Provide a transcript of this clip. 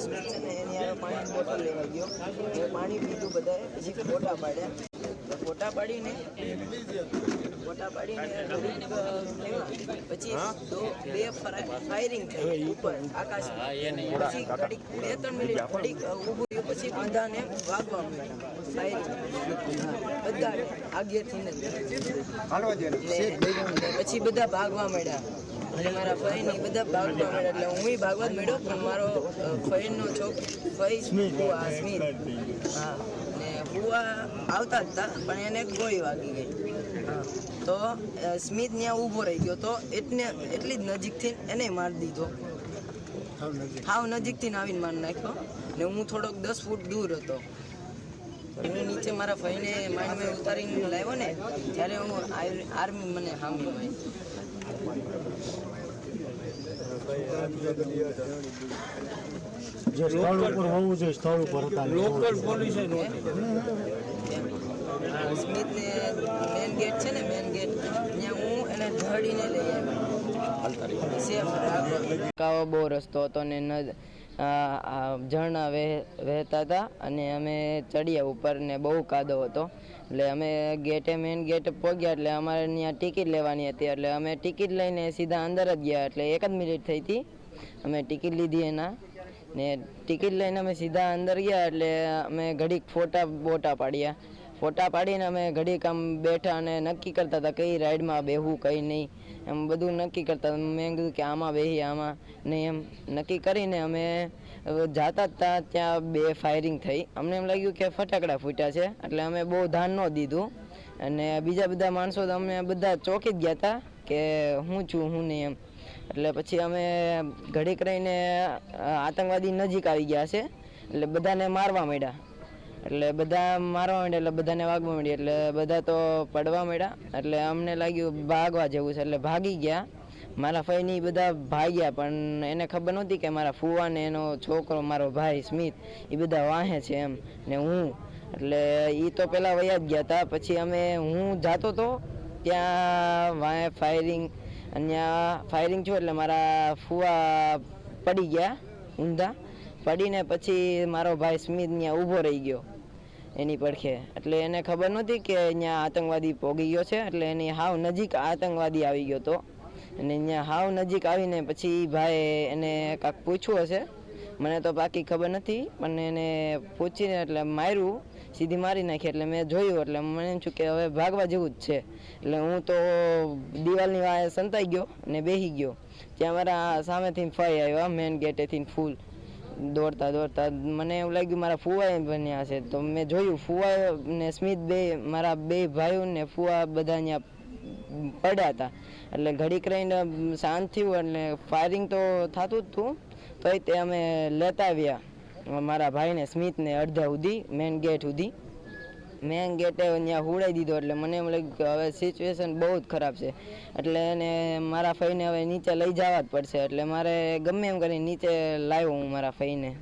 સ્મિત છે ને એની આવે પાણીની બોટલ લેવા ગયો એ પાણી પીધું બધાએ પછી ફોટા પાડ્યા ફોટા પાડીને ફોટા પાડીને પછી બે ફાયરિંગ થઈ ઉપર આકાશ પછી ઘડીક બે ત્રણ મિનિટ ઘડીક ઊભું રહ્યું પછી બધાને વાગવા મળ્યા ફાયરિંગ બધા આગેથી ને પછી બધા ભાગવા મળ્યા અને મારા ફઈ ની બધા ભાગવા મળ્યા એટલે હું ભાગવત મળ્યો પણ મારો ફઈ નો છોક ફઈ હુઆ સ્મિત. હા ને હુઆ આવતા હતા પણ એને ગોળી વાગી ગઈ. હા તો સ્મિત ત્યાં ઊભો રહી ગયો તો એટલે એટલી જ નજીકથી એને મારી દીધો. હાવ નજીકથી આવીને મારી નાખ્યો. ને હું થોડોક દસ ફૂટ દૂર હતો. હું નીચે મારા ભાઈને માઇન્ડમાં ઉતારીને લાવ્યો ને ત્યારે હું આર- આર્મી મને હામી ભાઈ જે સ્થળ ઉપર હોવું જોઈએ સ્થળ ઉપર હતા. લોકલ પોલીસે સ્મિતને મેન ગેટ છે ને મેન ગેટ ત્યાં હું એને ધડીને લઈ આવ્યો. સેફ કાવો બહુ રસ્તો હતો ને ન ઝરણા વહે, વહેતા હતા અને અમે ચડ્યા ઉપર ને બહુ કાદો હતો. એટલે અમે ગેટે મેન ગેટ પહોંચ્યા એટલે અમારે ત્યાં ટિકિટ લેવાની હતી. એટલે અમે ટિકિટ લઈને સીધા અંદર જ ગયા. એટલે એક જ મિનિટ થઈ હતી. અમે ટિકિટ લીધી એના. ને ટિકિટ લઈને અમે સીધા અંદર ગયા એટલે અમે ઘડીક ફોટા બોટા પાડ્યા. ફોટા પાડીને અમે ઘડીક આમ બેઠા અને નક્કી કરતા હતા કઈ રાઈડમાં બેહવું કઈ નહીં. એમ બધું નક્કી કરતા. મેં કીધું કે આમાં બેહી આમાં નહીં એમ. નક્કી કરીને અમે જાતા હતા ત્યાં બે ફાયરિંગ થઈ. અમને એમ લાગ્યું કે ફટાકડા ફૂટ્યા છે, એટલે અમે બહુ ધ્યાન ન દીધું. અને બીજા બધા માણસો તો અમે બધા ચોંકી જ ગયા હતા કે હું છું, હું નહીં એમ. એટલે પછી અમે ઘડીક રહીને આતંકવાદી નજીક આવી ગયા છે. એટલે બધાને મારવા માંડ્યા. એટલે બધા મારવા માંડ્યા, એટલે બધાને વાગવા માંડ્યા, એટલે બધા તો પડવા માંડ્યા. એટલે અમને લાગ્યું ભાગવા જેવું છે, એટલે ભાગી ગયા. મારા ફઈની બધા ભાગ્યા, પણ એને ખબર નહોતી કે મારા ફુવાને એનો છોકરો, મારો ભાઈ સ્મિત એ બધા વાહે છે એમ, ને હું. એટલે એ તો પહેલાં વયા જ ગયા હતા પછી અમે હું જાતો તો ત્યાં વાંહે ફાયરિંગ અહીંયા ફાયરિંગ થયું એટલે મારા ફુવા પડી ગયા, ઊંધા. પડીને પછી મારો ભાઈ સ્મિત ત્યાં ઊભો રહી ગયો. એની પડખે એટલે એને ખબર નહોતી કે અહીંયા આતંકવાદી પોગી ગયો છે, એટલે એની હાવ નજીક આતંકવાદી આવી ગયો હતો અને અહીંયા હાવ નજીક આવીને પછી ભાઈ એને કાંક પૂછ્યું હશે. મને તો બાકી ખબર નથી, પણ એને પૂછીને એટલે માર્યું, સીધી મારી નાખી, એટલે મેં જોયું, એટલે મને એમ છું કે હવે ભાગવા જેવું જ છે. એટલે હું તો દિવાલની વાય સંતાઈ ગયો અને બેસી ગયો. ત્યાં મારા સામેથી ફાઈ આવ્યા, મેન ગેટેથી ફૂલ. દોડતા દોડતા મને એવું લાગ્યું મારા ફુવાએ બન્યા છે. તો મેં જોયું ફુવા ને સ્મિત બે, મારા બે ભાઈઓ ને ફુવા બધા અહીંયા પડ્યા હતા. એટલે ઘડીક રહીને શાંત થયું, એટલે ફાયરિંગ તો થતું જ હતું. તોય તે અમે લેતા આવ્યા. મારા ભાઈને સ્મિતને અડધા સુધી મેઇન ગેટ સુધી. મેન ગેટે ત્યાં હુડાઈ દીધો એટલે મને એમ લાગ્યું કે હવે સિચ્યુએશન બહુ જ ખરાબ છે. એટલે એને મારા ફઈને હવે નીચે લઈ જવા જ પડશે. એટલે મારે ગમે એમ કરીને નીચે લાવ્યો હું મારા ફઈને.